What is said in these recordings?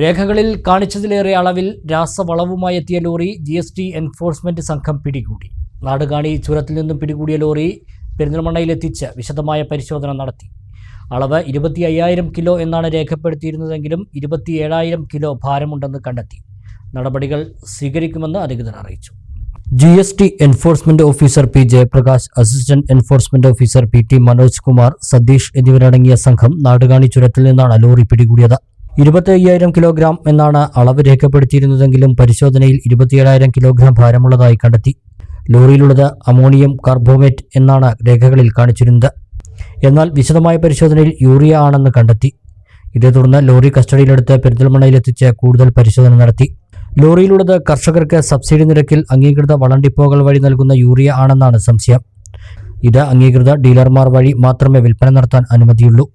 രേഖകളിൽ കാണിച്ചതിലേറെ അളവിൽ രാസവളവുമായി എത്തിയ lorry G S T enforcement സംഘം പിടികൂടി. നാടുകാണി ചുരത്തിൽ നിന്നും പിടികൂടിയ ലോറി പെരിന്തൽമണ്ണയിലെത്തിച്ച് വിശദമായ പരിശോധന നടത്തി. അളവ് ഇരുപത്തി അയ്യായിരം കിലോ എന്നാണ് രേഖപ്പെടുത്തിയിരുന്നതെങ്കിലും ഇരുപത്തി ഏഴായിരം കിലോ ഭാരമുണ്ടെന്ന് കണ്ടെത്തി. നടപടികൾ സ്വീകരിക്കുമെന്ന് അധികൃതർ അറിയിച്ചു. G S T enforcement officer P Jayaprakash assistant enforcement officer P T Manoj Kumar Satheesh എന്നിവരടങ്ങിയ സംഘം നാടുകാണി ചുരത്തിൽ നിന്നാണ് ലോറി പിടികൂടിയത്. ഇരുപത്തി അയ്യായിരം കിലോഗ്രാം എന്നാണ് അളവ് രേഖപ്പെടുത്തിയിരുന്നതെങ്കിലും പരിശോധനയിൽ ഇരുപത്തിയേഴായിരം കിലോഗ്രാം ഭാരമുള്ളതായി കണ്ടെത്തി. ലോറിയിലുള്ളത് അമോണിയം കാർബോമേറ്റ് എന്നാണ് രേഖകളിൽ കാണിച്ചിരുന്നത്. എന്നാൽ വിശദമായ പരിശോധനയിൽ യൂറിയ ആണെന്ന് കണ്ടെത്തി. ഇതേ തുടർന്ന് ലോറി കസ്റ്റഡിയിലെടുത്ത് പെരിന്തൽമണ്ണയിലെത്തിച്ച് കൂടുതൽ പരിശോധന നടത്തി. ലോറിയിലുള്ളത് കർഷകർക്ക് സബ്സിഡി നിരക്കിൽ അംഗീകൃത വളം ഡിപ്പോകൾ വഴി നൽകുന്ന യൂറിയ ആണെന്നാണ് സംശയം. ഇത് അംഗീകൃത ഡീലർമാർ വഴി മാത്രമേ വിൽപ്പന നടത്താൻ അനുമതിയുള്ളൂ.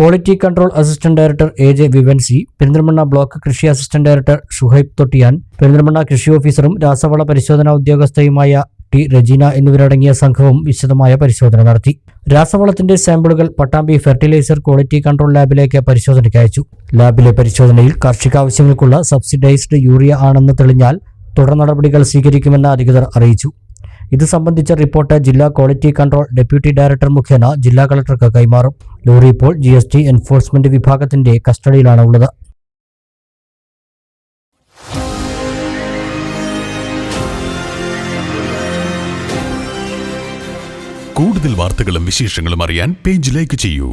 Quality control assistant director A J Vivency Perinthalmanna block കൃഷി അസിസ്റ്റന്റ് ഡയറക്ടർ ഷുഹൈബ് തൊട്ടിയാൻ പെരിന്തൽമണ്ണ കൃഷി ഓഫീസറും രാസവള പരിശോധനാ ഉദ്യോഗസ്ഥയുമായ ടി റജീന എന്നിവരടങ്ങിയ സംഘവും വിശദമായ പരിശോധന നടത്തി. രാസവളത്തിന്റെ സാമ്പിളുകൾ പട്ടാമ്പി ഫെർട്ടിലൈസർ ക്വാളിറ്റി കൺട്രോൾ ലാബിലേക്ക് പരിശോധനയ്ക്ക് അയച്ചു. ലാബിലെ പരിശോധനയിൽ കാർഷിക ആവശ്യങ്ങൾക്കുള്ള സബ്സിഡൈസ്ഡ് യൂറിയ ആണെന്ന് തെളിഞ്ഞാൽ തുടർ നടപടികൾ സ്വീകരിക്കുമെന്ന് അധികൃതർ അറിയിച്ചു. ഇത് സംബന്ധിച്ച റിപ്പോർട്ട് ജില്ലാ ക്വാളിറ്റി കൺട്രോൾ ഡെപ്യൂട്ടി ഡയറക്ടർ മുഖേന ജില്ലാ കളക്ടർക്ക് കൈമാറും. ലോറി ഇപ്പോൾ ജി എസ് ടി എൻഫോഴ്സ്മെന്റ് വിഭാഗത്തിന്റെ കസ്റ്റഡിയിലാണ് ഉള്ളത്. കൂടുതൽ വാർത്തകളും വിശേഷങ്ങളും അറിയാൻ പേജ് ലൈക്ക് ചെയ്യൂ.